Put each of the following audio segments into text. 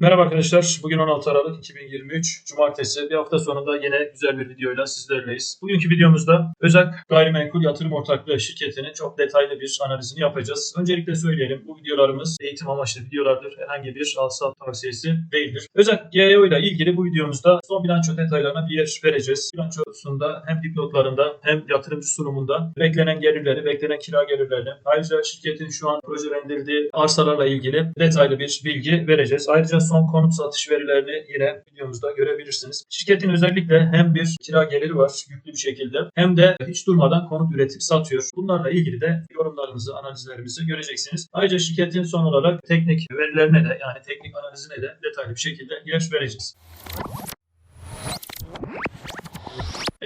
Merhaba arkadaşlar. Bugün 16 Aralık 2023 Cumartesi. Bir hafta sonunda yine güzel bir videoyla sizlerleyiz. Bugünkü videomuzda Özak Gayrimenkul Yatırım Ortaklığı şirketinin çok detaylı bir analizini yapacağız. Öncelikle söyleyelim bu videolarımız eğitim amaçlı videolardır. Herhangi bir alsat tavsiyesi değildir. Özak GEO ile ilgili bu videomuzda son bilanço detaylarına bir yer vereceğiz. Bilançosunda hem dipnotlarında hem yatırımcı sunumunda beklenen gelirleri, beklenen kira gelirlerini, ayrıca şirketin şu an projelendirdiği arsalarla ilgili detaylı bir bilgi vereceğiz. Ayrıca son konut satış verilerini yine videomuzda görebilirsiniz. Şirketin özellikle hem bir kira geliri var yüklü bir şekilde hem de hiç durmadan konut üretip satıyor. Bunlarla ilgili de yorumlarımızı, analizlerimizi göreceksiniz. Ayrıca şirketin son olarak teknik verilerine de yani teknik analizine de detaylı bir şekilde yer vereceğiz.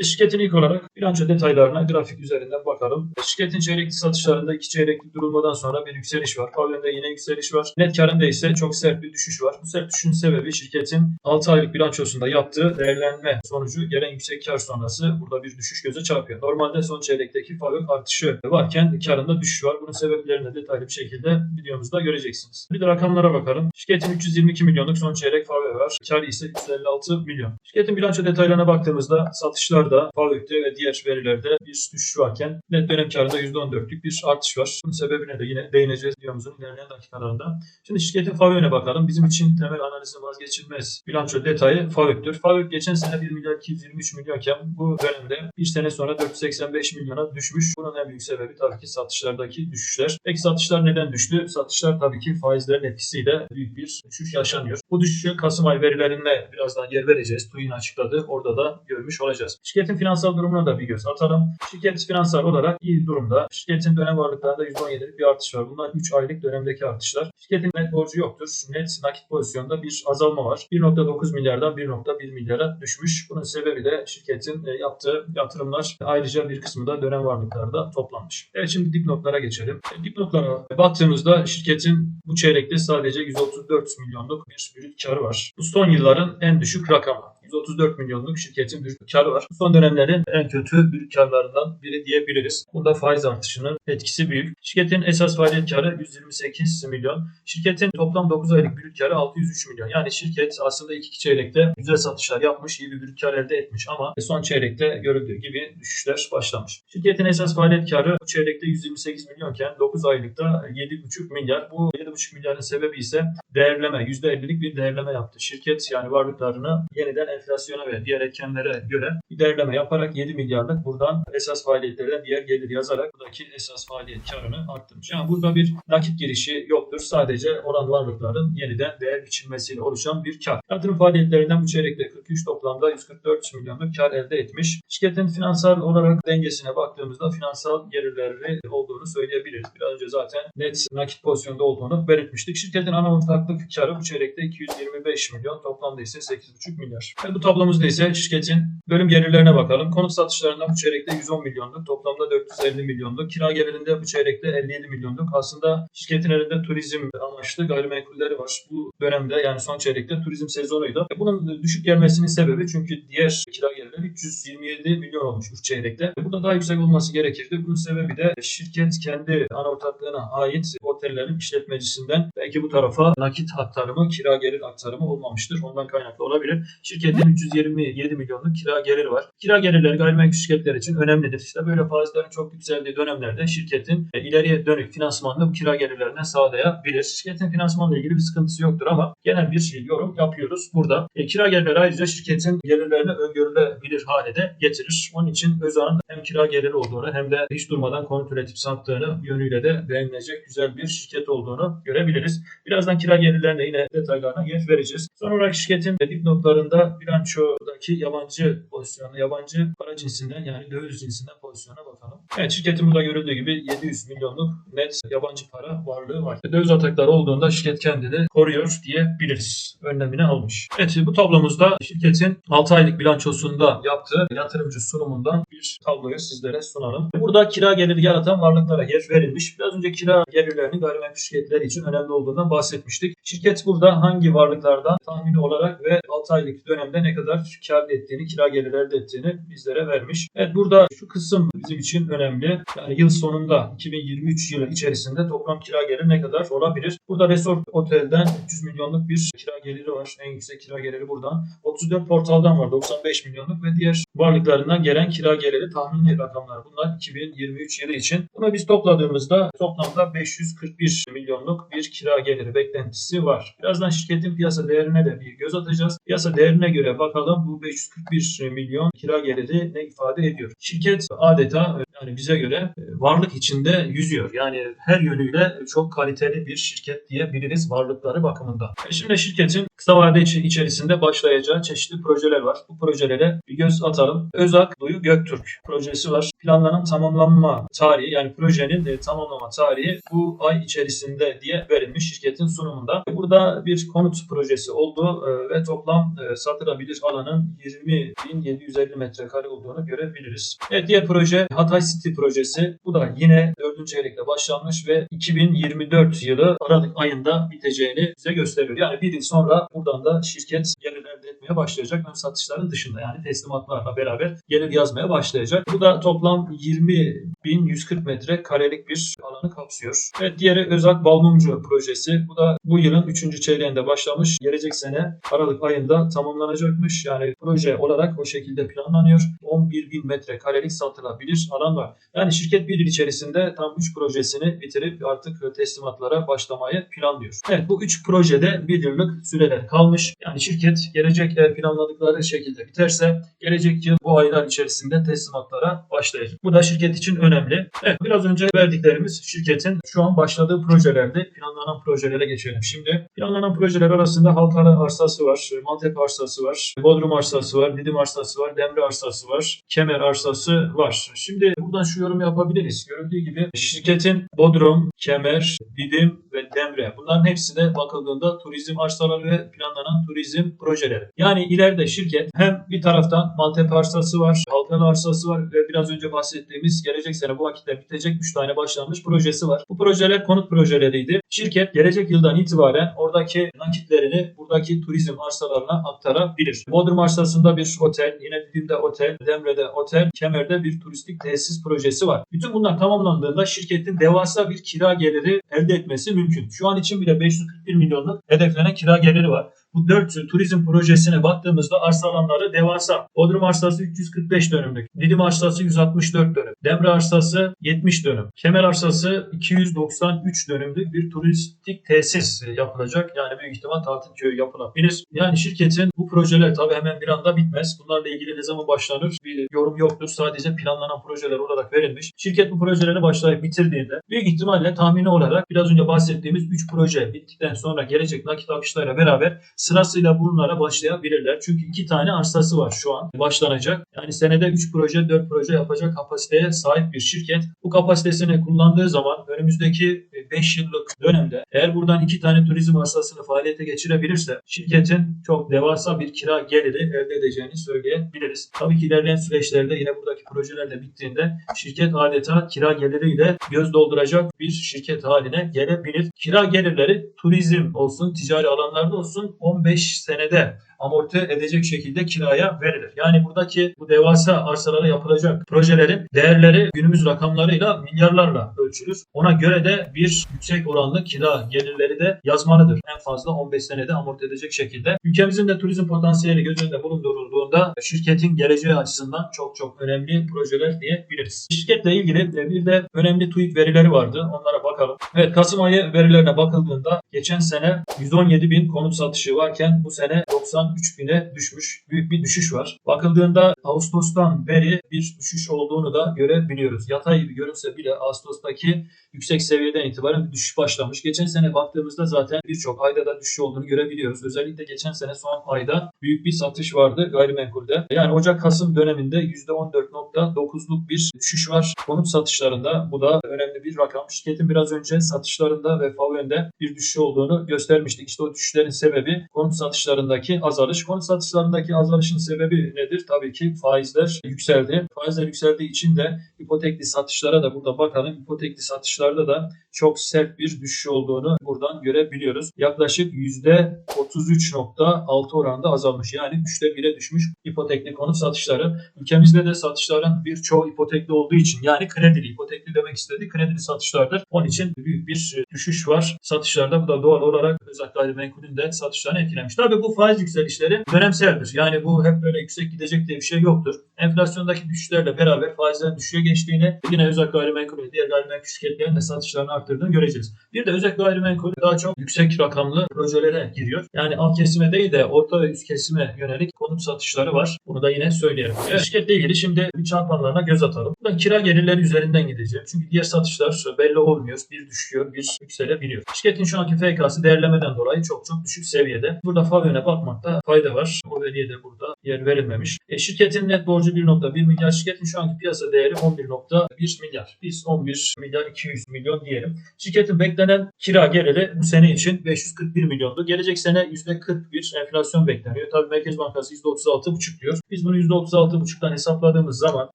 Şirketin ilk olarak bilanço detaylarına grafik üzerinden bakalım. Şirketin çeyrekli satışlarında iki çeyreklik durulmadan sonra bir yükseliş var. Pavyonda yine yükseliş var. Net karında ise çok sert bir düşüş var. Bu sert düşüşün sebebi şirketin 6 aylık bilançosunda yaptığı değerlenme sonucu gelen yüksek kar sonrası burada bir düşüş göze çarpıyor. Normalde son çeyrekteki pavyon artışı varken karında düşüş var. Bunun sebeplerini de detaylı bir şekilde videomuzda göreceksiniz. Bir de rakamlara bakalım. Şirketin 322 milyonluk son çeyrek pavyon var. Kar ise 356 milyon. Şirketin bilanço detaylarına baktığımızda satışlarda, FAVÖK'te ve diğer verilerde bir düşüş varken net dönem karında %14'lük bir artış var. Bunun sebebine de yine değineceğiz videomuzun ilerleyen dakikalarında. Şimdi şirketin FAVÖK'e bakalım. Bizim için temel analizin vazgeçilmez bilanço detayı FAVÖK'tür. FAVÖK geçen sene 1 milyar 223 milyonken bu dönemde bir sene sonra 485 milyona düşmüş. Bunun en büyük sebebi tabii ki satışlardaki düşüşler. Peki satışlar neden düştü? Satışlar tabii ki faizlerin etkisiyle büyük bir düşüş yaşanıyor. Bu düşüşün Kasım ay verilerine birazdan yer vereceğiz. TÜİ'nin açıkladı. Orada da görmüş olacağız. Şirketin finansal durumuna da bir göz atalım. Şirket finansal olarak iyi durumda. Şirketin dönem varlıklarında %17'lik bir artış var. Bunlar 3 aylık dönemdeki artışlar. Şirketin net borcu yoktur. Net nakit pozisyonda bir azalma var. 1.9 milyardan 1.1 milyara düşmüş. Bunun sebebi de şirketin e, yaptığı yatırımlar ayrıca bir kısmı da dönem varlıklarda toplanmış. Evet şimdi dipnotlara geçelim. E, Dipnotlara baktığımızda şirketin bu çeyrekte sadece 134 milyonluk bir brüt karı var. Bu son yılların en düşük rakamı. 134 milyonluk şirketin bir karı var. Son dönemlerin en kötü bir karlarından biri diyebiliriz. Bunda faiz artışının etkisi büyük. Şirketin esas faaliyet karı 128 milyon. Şirketin toplam 9 aylık brüt karı 603 milyon. Yani şirket aslında iki çeyrekte güzel satışlar yapmış, iyi bir brüt kar elde etmiş ama son çeyrekte görüldüğü gibi düşüşler başlamış. Şirketin esas faaliyet karı bu çeyrekte 128 milyonken 9 aylıkta 7,5 milyar. Bu 7,5 milyarın sebebi ise değerleme, %50'lik bir değerleme yaptı. Şirket yani varlıklarını yeniden enflasyona ve diğer etkenlere göre bir değerleme yaparak 7 milyarlık buradan esas faaliyetlerden diğer gelir yazarak buradaki esas faaliyet karını arttırmış. Yani burada bir nakit girişi yoktur. Sadece oran varlıkların yeniden değer biçilmesiyle oluşan bir kar. Yatırım faaliyetlerinden bu çeyrekte 43 toplamda 144 milyonluk kar elde etmiş. Şirketin finansal olarak dengesine baktığımızda finansal gelirleri olduğunu söyleyebiliriz. Biraz önce zaten net nakit pozisyonda olduğunu belirtmiştik. Şirketin ana ortaklık karı bu çeyrekte 225 milyon toplamda ise 8,5 milyar. Bu tablomuzda ise şirketin bölüm gelirlerine bakalım. Konut satışlarından bu çeyrekte 110 milyonluk, toplamda 450 milyonluk. Kira gelirinde bu çeyrekte 57 milyonluk. Aslında şirketin elinde turizm amaçlı gayrimenkulleri var. Bu dönemde yani son çeyrekte turizm sezonuydu. E, Bunun düşük gelmesinin sebebi çünkü diğer kira gelirleri 327 milyon olmuş 3 çeyrekte. E, Burada daha yüksek olması gerekirdi. Bunun sebebi de şirket kendi ana ortaklığına ait otellerin işletmecisinden belki bu tarafa nakit aktarımı, kira gelir aktarımı olmamıştır. Ondan kaynaklı olabilir. Şirketin 327 milyonluk kira geliri var. Kira gelirleri gayrimenkul şirketler için önemlidir. İşte böyle faizlerin çok yükseldiği dönemlerde şirketin e, ileriye dönük finansmanını bu kira gelirlerine sağlayabilir. Şirketin finansmanla ilgili bir sıkıntısı yoktur ama genel bir şey, yorum yapıyoruz burada. E, kira gelirleri ayrıca şirketin gelirlerini öngörülebilir hale de getirir. Onun için Özağ'ın hem kira geliri olduğunu hem de hiç durmadan konut üretip sattığını yönüyle de beğenilecek güzel bir şirket olduğunu görebiliriz. Birazdan kira gelirlerine yine detaylarına yer vereceğiz. Son olarak şirketin dipnotlarında bilançodaki yabancı pozisyonu, yabancı para cinsinden yani döviz cinsinden pozisyona bakalım. Evet şirketin burada görüldüğü gibi 700 milyonluk net yabancı para varlığı var. Döviz atakları olduğunda şirket kendini koruyor diyebiliriz. Önlemini almış. Evet bu tablomuzda şirketin 6 aylık bilançosunda yaptığı yatırımcı sunumundan bir tabloyu sizlere sunalım. Burada kira geliri yaratan varlıklara yer verilmiş. Biraz önce kira gelirlerinin gayrimenkul şirketleri için önemli olduğundan bahsetmiştik. Şirket burada hangi varlıklardan tahmini olarak ve 6 aylık dönemde ne kadar kar ettiğini, kira geliri elde ettiğini bizlere vermiş. Evet burada şu kısım bizim için önemli. Yani yıl sonunda 2023 yılı içerisinde toplam kira geliri ne kadar olabilir? Burada Resort Otel'den 300 milyonluk bir kira geliri var. En yüksek kira geliri buradan. 34 portaldan var 95 milyonluk ve diğer varlıklarından gelen kira geliri tahmini rakamlar. Bunlar 2023 yılı için. Buna biz topladığımızda toplamda 541 milyonluk bir kira geliri beklentisi var. Birazdan şirketin piyasa değerine de bir göz atacağız. Piyasa değerine göre bakalım bu 541 milyon kira geliri ne ifade ediyor? Şirket adeta yani bize göre e, varlık içinde yüzüyor. Yani her yönüyle çok kaliteli bir şirket diyebiliriz varlıkları bakımından. E Şimdi şirketin kısa vade içerisinde başlayacağı çeşitli projeler var. Bu projelere bir göz atalım. Özak Duyu Göktürk projesi var. Planlanan tamamlanma tarihi yani projenin e, tamamlama tarihi bu ay içerisinde diye verilmiş şirketin sunumunda. Burada bir konut projesi oldu e, ve toplam e, satılabilir alanın 20.750 metrekare olduğunu görebiliriz. Evet diğer proje Hatay City projesi. Bu da yine 4. çeyrekte başlanmış ve 2024 yılı Aralık ayında biteceğini bize gösteriyor. Yani bir yıl sonra buradan da şirket elde etmeye başlayacak. Ön satışların dışında yani teslimatlarla beraber gelir yazmaya başlayacak. Bu da toplam 20.140 metre karelik bir alanı kapsıyor. Evet diğeri Özak Balmumcu projesi. Bu da bu yılın 3. çeyreğinde başlamış. Gelecek sene Aralık ayında tamamlanacakmış. Yani proje olarak o şekilde planlanıyor. 11.000 metre karelik satılabilir alan var. Yani şirket bir yıl içerisinde tam 3 projesini bitirip artık teslimatlara başlamayı planlıyor. Evet bu 3 projede bir yıllık süreler kalmış. Yani şirket gelecek eğer planladıkları şekilde biterse gelecek yıl bu aylar içerisinde teslimatlara başlayacak. Bu da şirket için önemli. Evet biraz önce verdiklerimiz şirketin şu an başladığı projelerde planlanan projelere geçelim. Şimdi planlanan projeler arasında Halkalı arsası var, Maltepe arsası var, Bodrum arsası var, Didim arsası var, Demre arsası var, Kemer arsası var. Şimdi buradan şu yorum yapabiliriz. Görüldüğü gibi şirketin Bodrum, Kemer, Didim ve Demre bunların hepsi de bakıldığında turizm arsaları ve planlanan turizm projeleri. Yani ileride şirket hem bir taraftan Maltepe arsası var, Halkalı arsası var ve biraz önce bahsettiğimiz gelecek sene bu vakitte bitecek 3 tane başlanmış projesi var. Bu projeler konut projeleriydi. Şirket gelecek yıldan itibaren oradaki nakitlerini buradaki turizm arsalarına aktarabilir. Bodrum arsasında bir otel, yine Didim'de otel, Demre'de otel, Kemer'de bir turistik tesis projesi var. Bütün bunlar tamamlandığında şirketin devasa bir kira geliri elde etmesi mümkün. Şu an için bile 541 milyonluk hedeflenen kira geliri var. Bu 4 turizm projesine baktığımızda arsa alanları devasa. Bodrum arsası 345 dönümlük. Didim arsası 164 dönüm. Demre arsası 70 dönüm. Kemer arsası 293 dönümlük bir turistik tesis yapılacak. Yani büyük ihtimal tatil köyü yapılabilir. Yani şirketin bu projeler tabii hemen bir anda bitmez. Bunlarla ilgili ne zaman başlanır bir yorum yoktur. Sadece planlanan projeler olarak verilmiş. Şirket bu projeleri başlayıp bitirdiğinde büyük ihtimalle tahmini olarak biraz önce bahsettiğimiz 3 proje bittikten sonra gelecek nakit akışlarıyla beraber sırasıyla bunlara başlayabilirler. Çünkü iki tane arsası var şu an başlanacak. Yani senede 3 proje 4 proje yapacak kapasiteye sahip bir şirket. Bu kapasitesini kullandığı zaman önümüzdeki 5 yıllık dönemde eğer buradan iki tane turizm arsasını faaliyete geçirebilirse şirketin çok devasa bir kira geliri elde edeceğini söyleyebiliriz. Tabii ki ilerleyen süreçlerde yine buradaki projeler de bittiğinde şirket adeta kira geliriyle göz dolduracak bir şirket haline gelebilir. Kira gelirleri turizm olsun, ticari alanlarda olsun 15 senede amorti edecek şekilde kiraya verilir. Yani buradaki bu devasa arsalara yapılacak projelerin değerleri günümüz rakamlarıyla milyarlarla ölçülür. Ona göre de bir yüksek oranlı kira gelirleri de yazmalıdır. En fazla 15 senede amorti edecek şekilde. Ülkemizin de turizm potansiyeli göz önünde bulundurulduğunda şirketin geleceği açısından çok çok önemli projeler diyebiliriz. Şirketle ilgili bir de önemli TÜİK verileri vardı. Onlara bakalım. Evet Kasım ayı verilerine bakıldığında geçen sene 117 bin konut satışı varken bu sene 93 bine düşmüş. Büyük bir düşüş var. Bakıldığında Ağustos'tan beri bir düşüş olduğunu da görebiliyoruz. Yatay gibi görünse bile Ağustos'taki yüksek seviyeden itibaren bir düşüş başlamış. Geçen sene baktığımızda zaten birçok ayda da düşüş olduğunu görebiliyoruz. Özellikle geçen sene son ayda büyük bir satış vardı gayrimenkulde. Yani Ocak-Kasım döneminde %14.9'luk bir düşüş var konut satışlarında. Bu da önemli bir rakam. Şirketin biraz önce satışlarında ve FAVÖN'de bir düşüş olduğunu göstermiştik. İşte o düşüşlerin sebebi konut satışlarındaki azalış. Konut satışlarındaki azalışın sebebi nedir? Tabii ki faizler yükseldi. Faizler yükseldiği için de ipotekli satışlara da burada bakalım. İpotekli satışlarda da çok sert bir düşüş olduğunu buradan görebiliyoruz. Yaklaşık %33.6 oranda azalmış. Yani üçte 1'e düşmüş ipotekli konut satışları. Ülkemizde de satışların birçoğu ipotekli olduğu için yani kredili, ipotekli demek istediği kredili satışlardır. Onun için büyük bir düşüş var satışlarda. Bu da doğal olarak özel gayrimenkulün de satışlarını etkilemiş. Tabii bu faiz yükselişleri dönemseldir. Yani bu hep böyle yüksek gidecek diye bir şey yoktur. Enflasyondaki düşüşlerle beraber faizlerin düşüşe geçtiğini yine özel gayrimenkul ve diğer gayrimenkul şirketlerinin de satışlarını arttırdığını göreceğiz. Bir de özel gayrimenkul daha çok yüksek rakamlı projelere giriyor. Yani alt kesime değil de orta ve üst kesime yönelik konut satışları var. Bunu da yine söyleyelim. Evet, şirketle ilgili şimdi bir çarpanlarına göz atalım. Buradan kira gelirleri üzerinden gideceğim. Çünkü diğer satışlar belli olmuyor. Bir düşüyor, bir yükselebiliyor. Şirketin şu anki FK'sı değerlemeden dolayı çok çok düşük seviyede. Burada Favyon'a bakmakta fayda var. O veriye de burada yer verilmemiş. E, şirketin net borcu 1.1 milyar. Şirketin şu anki piyasa değeri 11.1 milyar. Biz 11 milyar 200 milyon diyelim. Şirketin beklenen kira geliri bu sene için 541 milyondu. Gelecek sene %41 enflasyon bekleniyor. Tabii Merkez Bankası %36,5 diyor. Biz bunu %36,5'tan hesapladığımız zaman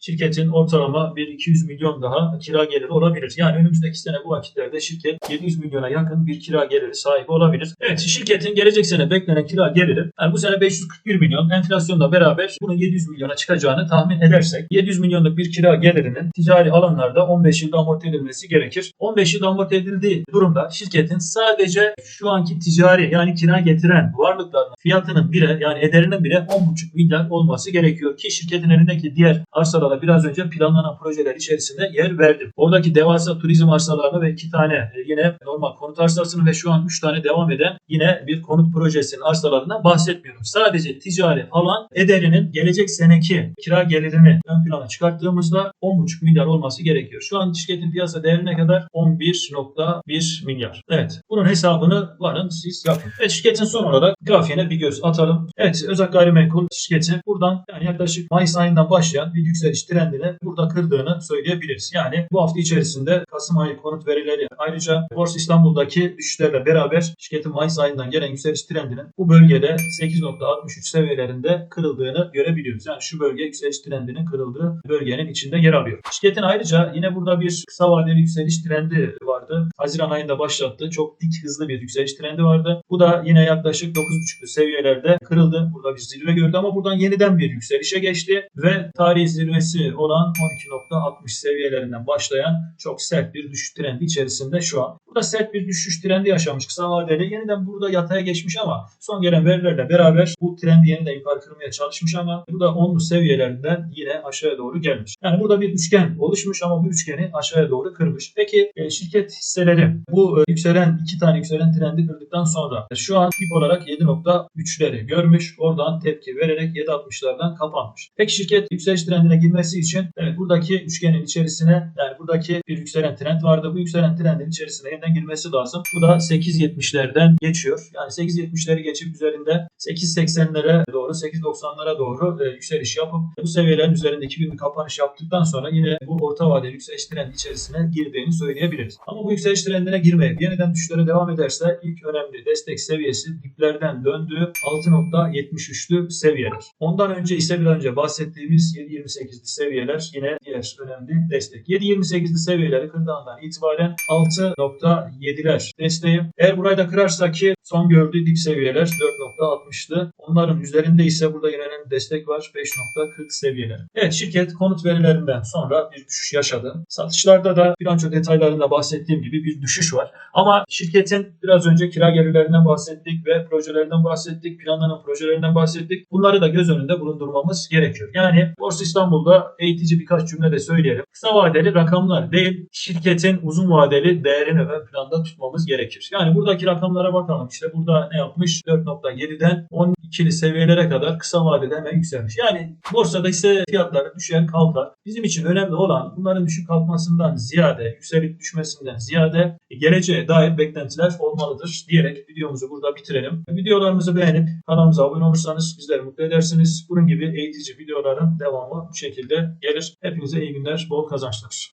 şirketin ortalama bir 200 milyon daha kira geliri olabilir. Yani önümüzdeki sene bu vakitlerde şirket 700 milyona yakın bir kira geliri sahibi olabilir. Evet şirketin gelecek sene beklenen kira geliri yani bu sene 541 milyon enflasyonla beraber bunun 700 milyona çıkacağını tahmin edersek 700 milyonluk bir kira gelirinin ticari alanlarda 15 yılda amorti edilmesi gerekir. 15 yılda amorti edildiği durumda şirketin sadece şu anki ticari yani kira getiren varlıklarının fiyatının bile yani ederinin bile 10,5 milyar olması gerekiyor ki şirketin elindeki diğer arsalara biraz önce planlanan projeler içerisinde yer verdim. Oradaki devasa turizm arsalarını ve iki tane e, yine normal konut arsasını ve şu an 3 tane devam eden yine bir konut projesinin arsalarından bahsetmiyorum. Sadece ticari alan ederinin gelecek seneki kira gelirini ön plana çıkarttığımızda 10,5 milyar olması gerekiyor. Şu an şirketin piyasa değerine kadar 11 1.1 milyar. Evet. Bunun hesabını varın siz yapın. Evet şirketin son olarak grafiğine bir göz atalım. Evet özel gayrimenkul şirketi buradan yani yaklaşık Mayıs ayından başlayan bir yükseliş trendini burada kırdığını söyleyebiliriz. Yani bu hafta içerisinde Kasım ayı konut verileri ayrıca Borsa İstanbul'daki düşüşlerle beraber şirketin Mayıs ayından gelen yükseliş trendinin bu bölgede 8.63 seviyelerinde kırıldığını görebiliyoruz. Yani şu bölge yükseliş trendinin kırıldığı bölgenin içinde yer alıyor. Şirketin ayrıca yine burada bir kısa vadeli yükseliş trendi vardı. Haziran ayında başlattığı çok dik hızlı bir yükseliş trendi vardı. Bu da yine yaklaşık 9.5'lu seviyelerde kırıldı. Burada bir zirve gördü ama buradan yeniden bir yükselişe geçti ve tarihi zirvesi olan 12.60 seviyelerinden başlayan çok sert bir düşüş trendi içerisinde şu an. Burada sert bir düşüş trendi yaşamış kısa vadeli. Yeniden burada yataya geçmiş ama son gelen verilerle beraber bu trendi yeniden yukarı kırmaya çalışmış ama bu da 10'lu seviyelerinden yine aşağıya doğru gelmiş. Yani burada bir üçgen oluşmuş ama bu üçgeni aşağıya doğru kırmış. Peki e, şirket hisseleri bu e, yükselen iki tane yükselen trendi kırdıktan sonra e, şu an tip olarak 7.3'leri görmüş. Oradan tepki vererek 7.60'lardan kapanmış. Peki şirket yükseliş trendine girmesi için evet, buradaki üçgenin içerisine yani buradaki bir yükselen trend vardı. Bu yükselen trendin içerisine yeniden girmesi lazım. Bu da 8.70'lerden geçiyor. Yani 8.70'leri geçip üzerinde 8.80'lere doğru 8.90'lara doğru e, yükseliş yapıp bu seviyelerin üzerindeki bir kapanış yaptıktan sonra yine bu orta vadeli yükseliş trendi içerisine girdiğini söyleyebiliriz. Ama bu yükseliş trendine girmeyip yeniden düşüşlere devam ederse ilk önemli destek seviyesi diplerden döndüğü 6.73'lü seviyeler. Ondan önce ise bir önce bahsettiğimiz 7.28'li seviyeler yine diğer önemli destek. 7.28'li seviyeleri kırdığından itibaren 6.7'ler desteği. Eğer burayı da kırarsa ki son gördüğü dip seviyeler 4.60'lı. Onların üzerinde ise burada yine önemli destek var 5.40 seviyeler. Evet şirket konut verilerinden sonra bir düşüş yaşadı. Satışlarda da bir an çok detaylarında bahsettiğim gibi bir düşüş var. Ama şirketin biraz önce kira gelirlerinden bahsettik ve projelerinden bahsettik, planlanan projelerinden bahsettik. Bunları da göz önünde bulundurmamız gerekiyor. Yani Borsa İstanbul'da eğitici birkaç cümle de söyleyelim. Kısa vadeli rakamlar değil, şirketin uzun vadeli değerini ön planda tutmamız gerekir. Yani buradaki rakamlara bakalım. İşte burada ne yapmış? 4.7'den 12'li seviyelere kadar kısa vadede hemen yükselmiş. Yani borsada ise fiyatları düşer kalkar. Bizim için önemli olan bunların düşük kalkmasından ziyade, yükselip düşmesinden ziyade geleceğe dair beklentiler olmalıdır diyerek videomuzu burada bitirelim. Videolarımızı beğenip kanalımıza abone olursanız bizleri mutlu edersiniz. Bunun gibi eğitici videoların devamı bu şekilde gelir. Hepinize iyi günler, bol kazançlar.